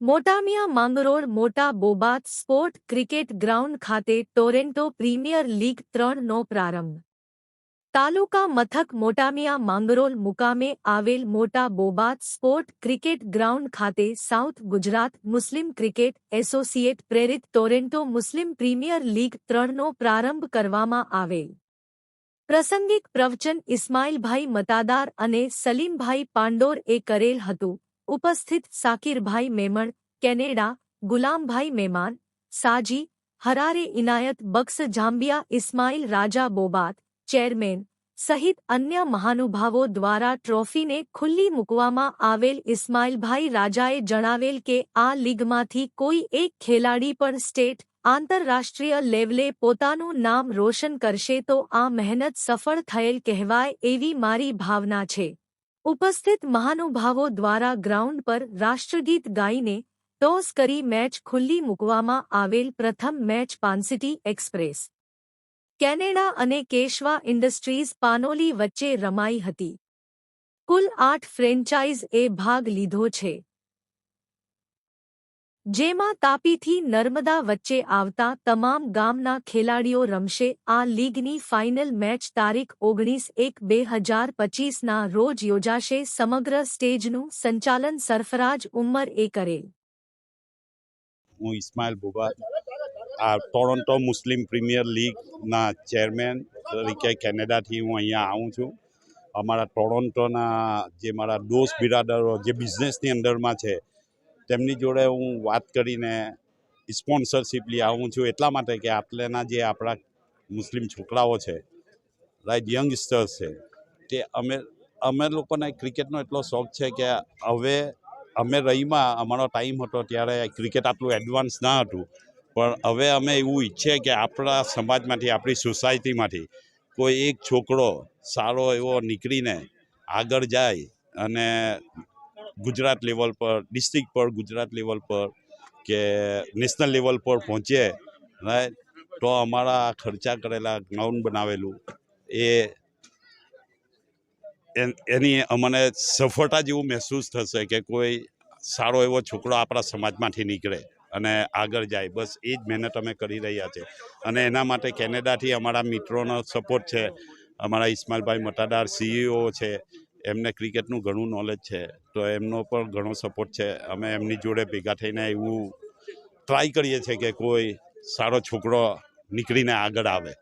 Motamiya Mangrol Mota Bobat Sport Cricket Ground ખાતે Toronto premier league ત્રણનો પ્રારંભ. તાલુકા મથક મોટામિયા માંગરોલ મુકામે આવેલ મોટા બોબાત સ્પોર્ટ ક્રિકેટ ગ્રાઉન્ડ ખાતે south Gujarat Muslim cricket associate પ્રેરિત ટોરેન્ટો મુસ્લિમ પ્રીમિયર લીગ ત્રણનો પ્રારંભ કરવામાં આવેલ. પ્રાસંગિક પ્રવચન ઇસ્માઇલભાઈ મતાદાર અને સલીમભાઈ પાંડોર એ કરેલ હતું. ઉપસ્થિત સાકિરભાઈ મેમણ, કેનેડા, ગુલામભાઈ મેમાન, સાજી, Harare Inayat Bux Zambia Ismail Raja Bobat chairman સહિત અન્ય મહાનુભાવો દ્વારા ટ્રોફીને ખુલ્લી મૂકવામાં આવેલ ઇસ્માઇલભાઈ રાજાએ જણાવેલ કે આ લીગમાંથી કોઈ એક ખેલાડી પણ સ્ટેટ આંતરરાષ્ટ્રીય લેવલે પોતાનું નામ રોશન કરશે તો આ મહેનત સફળ થયેલ કહેવાય એવી મારી ભાવના છે. ઉપસ્થિત મહાનુભાવો દ્વારા ગ્રાઉન્ડ પર રાષ્ટ્રગીત ગાઈને ટોસ કરી મેચ ખુલ્લી મૂકવામાં આવેલ પ્રથમ મેચ પાનસિટી એક્સપ્રેસ કેનેડા અને કેશવા ઇન્ડસ્ટ્રીઝ પાનોલી વચ્ચે રમાઈ હતી. કુલ આઠ ફ્રેન્ચાઇઝ એ ભાગ લીધો છે. જેમાં તાપીથી નર્મદા વચ્ચે આવતા તમામ ગામના ખેલાડીઓ રમશે. આ લીગની ફાઇનલ મેચ તારીખ ઓગણીસ એક બે હજાર પચીસના રોજ યોજાશે. સમગ્ર સ્ટેજનું સંચાલન સરફરાજ ઉમ્મર એ કરેલ. હું ઇસ્માઇલ બુબા આ ટોરોન્ટો મુસ્લિમ પ્રીમિયર લીગના ચેરમેન તરીકે કેનેડાથી હું અહીંયા આવું છું. અમારા ટોરોન્ટોના જે મારા દોસ્ત બિરાદરો, જે બિઝનેસની અંદરમાં છે, તેમની જોડે હું વાત કરીને સ્પોન્સરશીપ લઈ આવું છું. એટલા માટે કે આટલેના જે આપણા મુસ્લિમ છોકરાઓ છે રાઈટ યંગસ્ટર્સ છે, તે અમે અમે લોકોને ક્રિકેટનો એટલો શોખ છે કે હવે અમે રહીમાં, અમારો ટાઈમ હતો ત્યારે ક્રિકેટ આટલું એડવાન્સ ના હતું. પણ હવે અમે એવું ઈચ્છીએ કે આપણા સમાજમાંથી, આપણી સોસાયટીમાંથી કોઈ એક છોકરો સારો એવો નીકળીને આગળ જાય અને ગુજરાત લેવલ પર, ડિસ્ટ્રિક્ટ પર, ગુજરાત લેવલ પર કે નેશનલ લેવલ પર પહોંચે રાઈટ તો અમારા ખર્ચા કરેલા ગ્રાઉન્ડ બનાવેલું એ એન- અમને સફળતા જેવું મહેસૂસ થશે કે કોઈ સારો એવો છોકરો આપણા સમાજમાંથી નીકળે. અને આગળ જાય. બસ એ જ મહેનત અમે કરી રહ્યા છે. અને એના માટે કેનેડાથી અમારા મિત્રોનો સપોર્ટ છે. અમારા ઇસ્માઇલભાઈ મતાદાર સીઈઓ છે. એમને ક્રિકેટનું ઘણું નોલેજ છે. તો એમનો પણ ઘણો સપોર્ટ છે. અમે એમની જોડે ભેગા થઈને એવું ટ્રાય કરીએ છીએ કે કોઈ સારો છોકરો નીકળીને આગળ આવે.